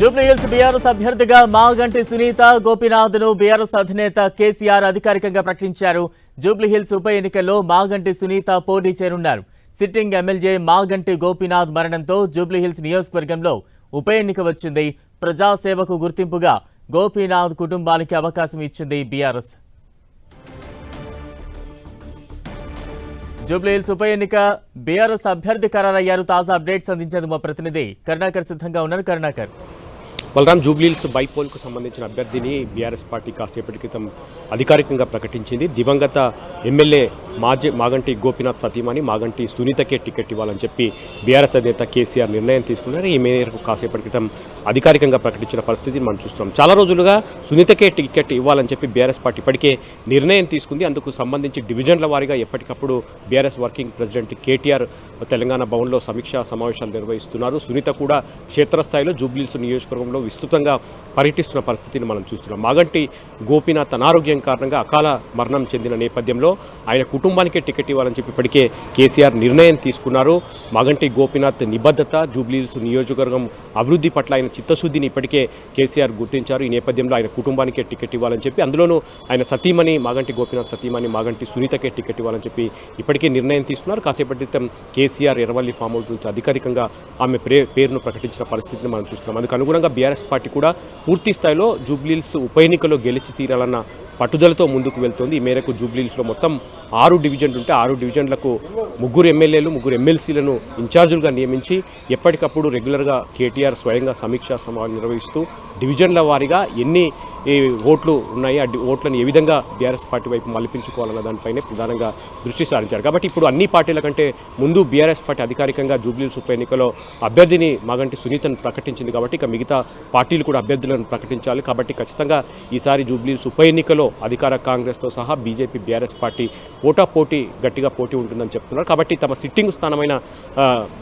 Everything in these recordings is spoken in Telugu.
జూబ్లీహిల్స్ బీఆర్ఎస్ అభ్యర్థిగా మాగంటి సునీత గోపినాథ్ను బీఆర్ఎస్ అధినేత కేసీఆర్ అధికారికంగా ప్రకటించారు. జూబ్లీహిల్స్ ఉప ఎన్నికల్లో మాగంటి సునీత పోటీ చేరున్నారు. సిట్టింగ్ ఎమ్మెల్యే మాగంటి గోపీనాథ్ మరణంతో జూబ్లీహిల్స్ నియోజకవర్గంలో ఉప ఎన్నిక వచ్చింది. ప్రజాసేవకు గుర్తింపుగా గోపీనాథ్ కుటుంబానికి అవకాశం ఇచ్చింది బీఆర్ఎస్. జూబ్లీహిల్స్ ఉప ఎన్నిక బీఆర్ఎస్ అభ్యర్థి ఖరారయ్యారు తాజా అప్డేట్స్ అందించేందుకు మా ప్రతినిధి కరుణాకర్ సిద్ధంగా ఉన్నారు. కరుణాకర్. బలరాం జూబ్లీహిల్స్ బైపోల్కు సంబంధించిన అభ్యర్థిని బీఆర్ఎస్ పార్టీ కాసేపటి క్రితం అధికారికంగా ప్రకటించింది. దివంగత ఎమ్మెల్యే మాజీ మాగంటి గోపీనాథ్ సతీమణి మాగంటి సునీతకే టికెట్ ఇవ్వాలని చెప్పి బీఆర్ఎస్ అధినేత కేసీఆర్ నిర్ణయం తీసుకున్నారు. ఈ మేరకు కాసేపటి క్రితం అధికారికంగా ప్రకటించిన పరిస్థితిని మనం చూస్తున్నాం. చాలా రోజులుగా సునీతకే టికెట్ ఇవ్వాలని చెప్పి బీఆర్ఎస్ పార్టీ ఇప్పటికే నిర్ణయం తీసుకుంది. అందుకు సంబంధించి డివిజన్ల వారీగా ఎప్పటికప్పుడు BRS working president KTR Telangana భవన్లో సమీక్షా సమావేశాలు నిర్వహిస్తున్నారు. సునీత కూడా క్షేత్రస్థాయిలో జూబ్లీల్స్ నియోజకవర్గంలో విస్తృతంగా పర్యటిస్తున్న పరిస్థితిని మనం చూస్తున్నాం. మాగంటి గోపీనాథ్ అనారోగ్యం కారణంగా అకాల మరణం చెందిన నేపథ్యంలో ఆయన కుటుంబానికే టికెట్ ఇవ్వాలని చెప్పి ఇప్పటికే కేసీఆర్ నిర్ణయం తీసుకున్నారు. మాగంటి గోపీనాథ్ నిబద్ధత జూబ్లీహిల్స్ నియోజకవర్గం అభివృద్ధి పట్ల ఆయన చిత్తశుద్ధిని ఇప్పటికే కేసీఆర్ గుర్తించారు. ఈ నేపథ్యంలో ఆయన కుటుంబానికే టికెట్ ఇవ్వాలని చెప్పి అందులోనూ ఆయన సతీమణి మాగంటి గోపీనాథ్ సతీమణి మాగంటి సునీతకే టికెట్ ఇవ్వాలని చెప్పి ఇప్పటికే నిర్ణయం తీసుకున్నారు. కాసేపటి క్రితం కేసీఆర్ ఎర్రవల్లి ఫామ్ హౌస్ నుంచి అధికారికంగా ఆమె పేరును ప్రకటించిన పరిస్థితిని మనం చూస్తున్నాం. అందుకు అనుగుణంగా బీఆర్ఎస్ పార్టీ కూడా పూర్తి స్థాయిలో జూబ్లీల్స్ ఉప ఎన్నికలో గెలిచి తీరాలన్న పట్టుదలతో ముందుకు వెళ్తోంది. ఈ మేరకు జూబ్లీహిల్స్లో మొత్తం ఆరు డివిజన్లు ఉంటే ఆరు డివిజన్లకు ముగ్గురు ఎమ్మెల్యేలు ముగ్గురు ఎమ్మెల్సీలను ఇన్ఛార్జులుగా నియమించి ఎప్పటికప్పుడు రెగ్యులర్గా కేటీఆర్ స్వయంగా సమీక్షా సమావేశం నిర్వహిస్తూ డివిజన్ల వారీగా ఎన్ని ఈ ఓట్లు ఉన్నాయి. ఆ ఓట్లను ఏ విధంగా బీఆర్ఎస్ పార్టీ వైపు మలిపించుకోవాలన్న దానిపైనే ప్రధానంగా దృష్టి సారించారు. కాబట్టి ఇప్పుడు అన్ని పార్టీల కంటే ముందు బీఆర్ఎస్ పార్టీ అధికారికంగా జూబ్లీస్ ఉప ఎన్నికలో అభ్యర్థిని మాగంటి సునీతను ప్రకటించింది కాబట్టి ఇక మిగతా పార్టీలు కూడా అభ్యర్థులను ప్రకటించాలి. కాబట్టి ఖచ్చితంగా ఈసారి జూబ్లీస్ ఉప ఎన్నికలో అధికార కాంగ్రెస్తో సహా బీజేపీ బీఆర్ఎస్ పార్టీ పోటా పోటీ గట్టిగా పోటీ ఉంటుందని చెప్తున్నారు. కాబట్టి తమ సిట్టింగ్ స్థానమైన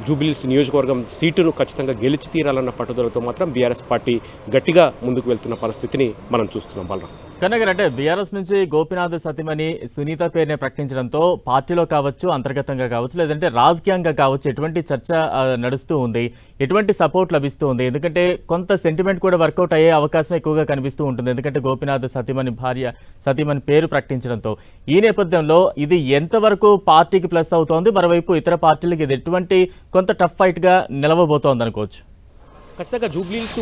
జూబ్లీస్ నియోజకవర్గం సీటును ఖచ్చితంగా గెలిచి తీరాలన్న పట్టుదలతో మాత్రం బీఆర్ఎస్ పార్టీ గట్టిగా ముందుకు వెళ్తున్న పరిస్థితిని మనం చూస్తున్నాం. బలరాం. కనగర్ అంటే బీఆర్ఎస్ నుంచి గోపినాథ్ సతీమణి సునీత పేరునే ప్రకటించడంతో పార్టీలో కావచ్చు అంతర్గతంగా కావచ్చు లేదంటే రాజకీయంగా కావచ్చు ఎటువంటి చర్చ నడుస్తూ ఉంది ఎటువంటి సపోర్ట్ లభిస్తూ ఉంది? ఎందుకంటే కొంత సెంటిమెంట్ కూడా వర్కౌట్ అయ్యే అవకాశం ఎక్కువగా కనిపిస్తూ ఉంటుంది. ఎందుకంటే గోపినాథ్ సతీమణి భార్య సతీమణి పేరు ప్రకటించడంతో ఈ నేపథ్యంలో ఇది ఎంతవరకు పార్టీకి ప్లస్ అవుతోంది? మరోవైపు ఇతర పార్టీలకు ఇది ఎటువంటి కొంత టఫ్ ఫైట్గా నిలవబోతోంది అనుకోవచ్చు ఖచ్చితంగా జూబ్లీహిల్స్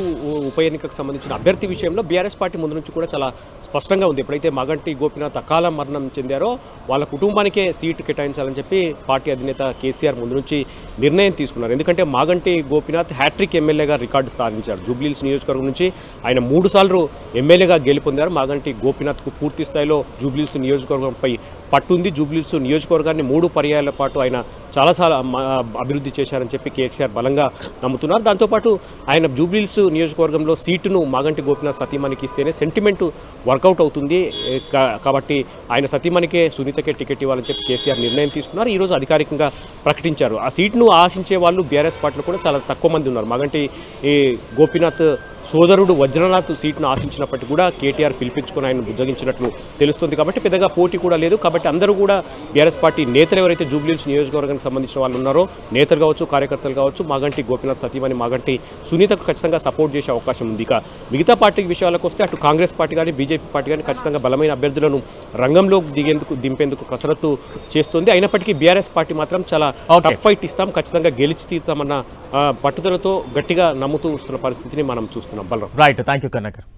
ఉప ఎన్నికకు సంబంధించిన అభ్యర్థి విషయంలో బీఆర్ఎస్ పార్టీ ముందు నుంచి కూడా చాలా స్పష్టంగా ఉంది. ఎప్పుడైతే మగంటి గోపినాథ్ అకాల మరణం చెందారో వాళ్ళ కుటుంబానికే సీటు కేటాయించాలని చెప్పి పార్టీ అధినేత కేసీఆర్ ముందు నుంచి నిర్ణయం తీసుకున్నారు. ఎందుకంటే మాగంటి గోపినాథ్ హ్యాట్రిక్ ఎమ్మెల్యేగా రికార్డు సాధించారు. జూబ్లీహిల్స్ నియోజకవర్గం నుంచి ఆయన మూడు సార్లు ఎమ్మెల్యేగా గెలుపొందారు. మాగంటి గోపినాథ్కు పూర్తి స్థాయిలో జూబ్లీహిల్స్ నియోజకవర్గంపై పట్టుంది. జూబ్లీహిల్స్ నియోజకవర్గాన్ని మూడు పర్యాయాల పాటు ఆయన చాలాసార్లు మ- అభివృద్ధి చేశారని చెప్పి కేసీఆర్ బలంగా నమ్ముతున్నారు. దాంతోపాటు ఆయన జూబ్లీల్స్ నియోజకవర్గంలో సీటును మాగంటి గోపినాథ్ సతీమణికి ఇస్తేనే సెంటిమెంట్ వర్కౌట్ అవుతుంది. కా- కాబట్టి ఆయన సతీమణికే సునీతకే టికెట్ ఇవ్వాలని చెప్పి కేసీఆర్ నిర్ణయం తీసుకున్నారు. ఈరోజు అధికారికంగా ప్రకటించారు. ఆ సీట్ను ఆశించే వాళ్ళు బీఆర్ఎస్ పార్టీలో కూడా చాలా తక్కువ మంది ఉన్నారు. మాగంటి ఈ గోపినాథ్ సోదరుడు వజ్రనాథ్ సీట్ను ఆశించినప్పటికీ కూడా కేటీఆర్ పిలిపించుకొని ఆయన బుజ్జగించినట్లు తెలుస్తుంది. కాబట్టి పెద్దగా పోటీ కూడా లేదు. కాబట్టి అందరూ కూడా బీఆర్ఎస్ పార్టీ నేతలు ఎవరైతే జూబ్లీహిల్స్ నియోజకవర్గానికి సంబంధించిన వాళ్ళు ఉన్నారో నేతలు కావచ్చు కార్యకర్తలు కావచ్చు మాగంటి గోపినాథ్ సతీమణి మాగంటి సునీతకు ఖచ్చితంగా సపోర్ట్ చేసే అవకాశం ఉంది. ఇక మిగతా పార్టీ విషయాలకు వస్తే అటు కాంగ్రెస్ పార్టీ కానీ బీజేపీ పార్టీ కానీ ఖచ్చితంగా బలమైన అభ్యర్థులను రంగంలోకి దిగేందుకు దింపేందుకు కసరత్తు చేస్తుంది. అయినప్పటికీ బీఆర్ఎస్ పార్టీ మాత్రం చాలా. టఫ్ ఫైట్ ఇస్తాం ఖచ్చితంగా గెలిచి తీస్తామన్న పట్టుదలతో గట్టిగా నమ్ముతూ వస్తున్న పరిస్థితిని మనం చూస్తున్నాం. Balaram. Right thank you Kanagar